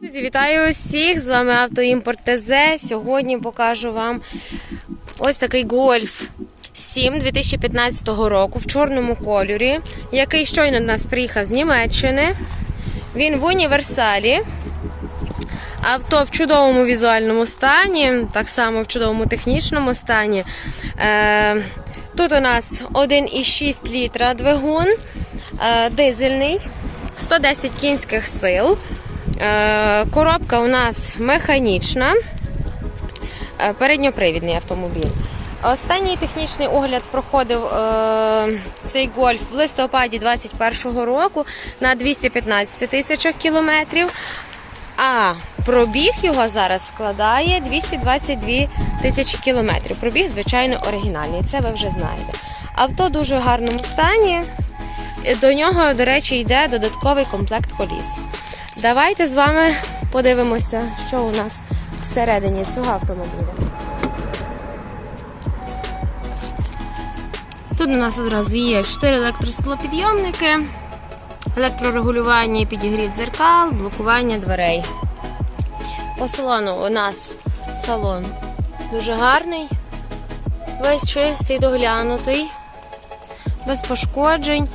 Друзі, вітаю усіх! З вами Автоімпорт ТЗ. Сьогодні покажу вам ось такий гольф 7 2015 року в чорному кольорі, який щойно до нас приїхав з Німеччини. Він в універсалі. Авто в чудовому візуальному стані, так само в чудовому технічному стані. Е, тут у нас 1,6 літра двигун, е, дизельний, 110 кінських сил. Е, коробка у нас механічна, е, передньопривідний автомобіль. Останній технічний огляд проходив е, цей гольф в листопаді 2021 року на 215 тисячах кілометрів. А пробіг його зараз складає 222 тисячі кілометрів. Пробіг, звичайно, оригінальний. Це ви вже знаєте. Авто в дуже гарному стані. До нього, до речі, йде додатковий комплект коліс. Давайте з вами подивимося, що у нас всередині цього автомобіля. Тут у нас одразу є 4 електросклопідйомники, електрорегулювання і підігрів дзеркал, блокування дверей. По салону у нас салон дуже гарний, весь чистий, доглянутий, без пошкоджень.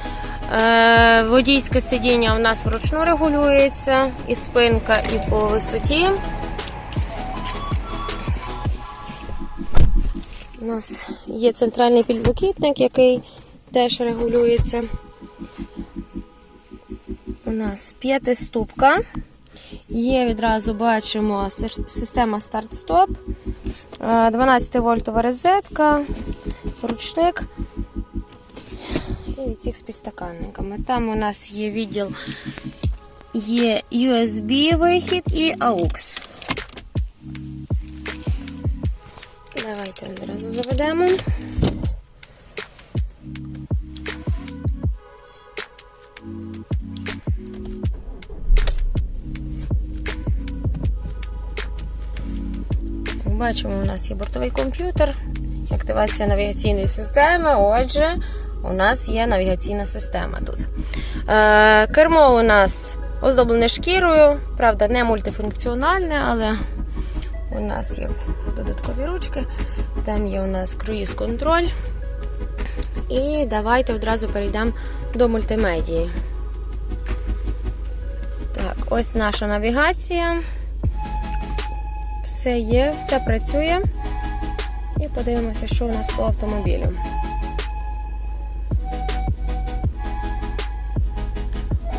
Е, Водійське сидіння у нас вручну регулюється, і спинка, і по висоті. У нас є центральний підлокітник, який теж регулюється. У нас п'ятиступка. Є відразу бачимо система старт-стоп, 12 вольтова розетка, ручник і відсік з підстаканниками. Там у нас є відділ, є USB вихід і AUX. Давайте одразу заведемо. Бачимо, у нас є бортовий комп'ютер, активація навігаційної системи. Отже, у нас є навігаційна система тут. Е, кермо у нас оздоблене шкірою, правда, не мультифункціональне, але у нас є додаткові ручки. Там є у нас круїз-контроль. І давайте одразу перейдемо до мультимедії. Так, ось наша навігація. Все є, все працює. І подивимося, що у нас по автомобілю.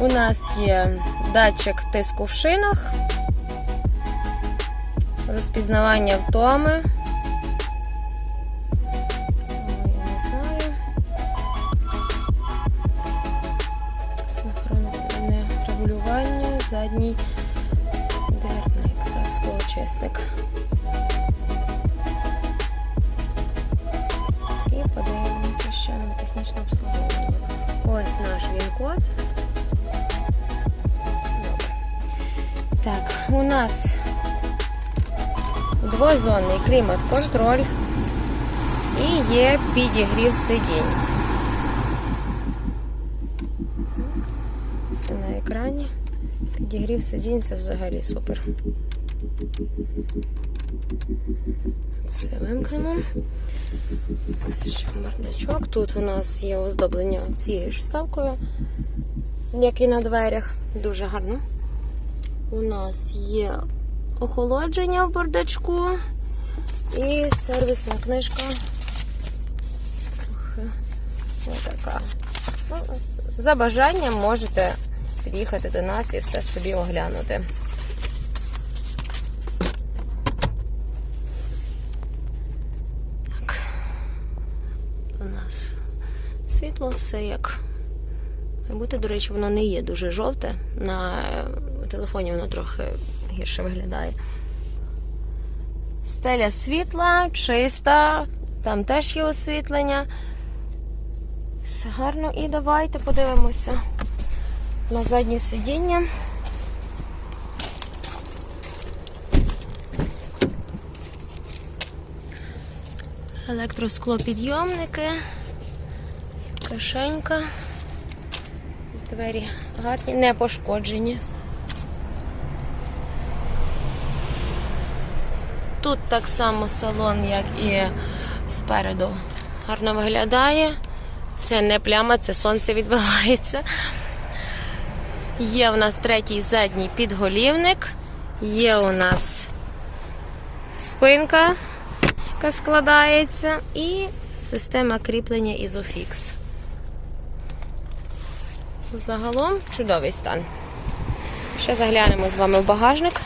У нас є датчик тиску в шинах, розпізнавання втоми. Цього я не знаю. Синхронне регулювання, задній дверник, так, склоочисник. І подивимося ще на технічне обслуговування. Ось наш він-код. Так, у нас двозонний клімат-контроль і є підігрів сидінь. Все на екрані. Підігрів сидінь це взагалі супер. Все вимкнемо. Ось ще бардачок. Тут у нас є оздоблення цією ж вставкою, як і на дверях. Дуже гарно. У нас є охолодження в бардачку і сервісна книжка. Така. Ну, за бажанням можете під'їхати до нас і все собі оглянути. Так. У нас світло, все як бути. До речі, воно не є дуже жовте. На телефоні воно трохи гірше виглядає. Стеля світла, чиста, там теж є освітлення. Все гарно. І давайте подивимося на заднє сидіння. Електросклопідйомники, кишенька. Двері гарні, не пошкоджені. Тут так само салон, як і спереду. Гарно виглядає. Це не пляма, це сонце відбивається. Є у нас третій задній підголівник. Є у нас спинка, яка складається, і система кріплення Isofix. Загалом чудовий стан. Ще заглянемо з вами в багажник.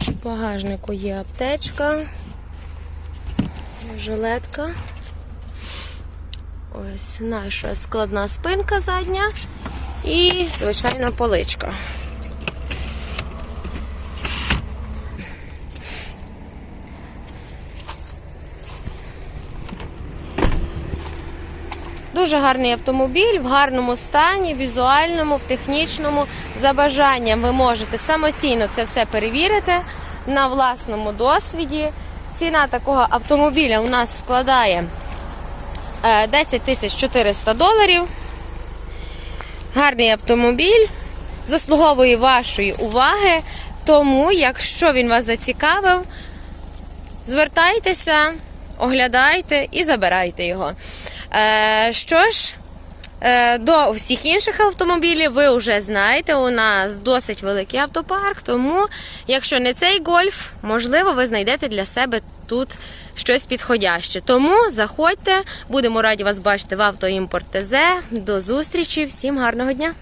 В багажнику є аптечка, жилетка. Ось наша складна спинка задня і, звичайно, поличка. Дуже гарний автомобіль в гарному стані, візуальному, в технічному. За бажанням ви можете самостійно це все перевірити на власному досвіді. Ціна такого автомобіля у нас складає е, 10 тисяч 400 доларів. Гарний автомобіль заслуговує вашої уваги. Тому, якщо він вас зацікавив, звертайтеся, оглядайте і забирайте його. Е, що ж, е, до всіх інших автомобілів ви вже знаєте, у нас досить великий автопарк, тому якщо не цей гольф, можливо, ви знайдете для себе тут щось підходяще. Тому заходьте, будемо раді вас бачити в автоімпорт ТЗ. До зустрічі, всім гарного дня!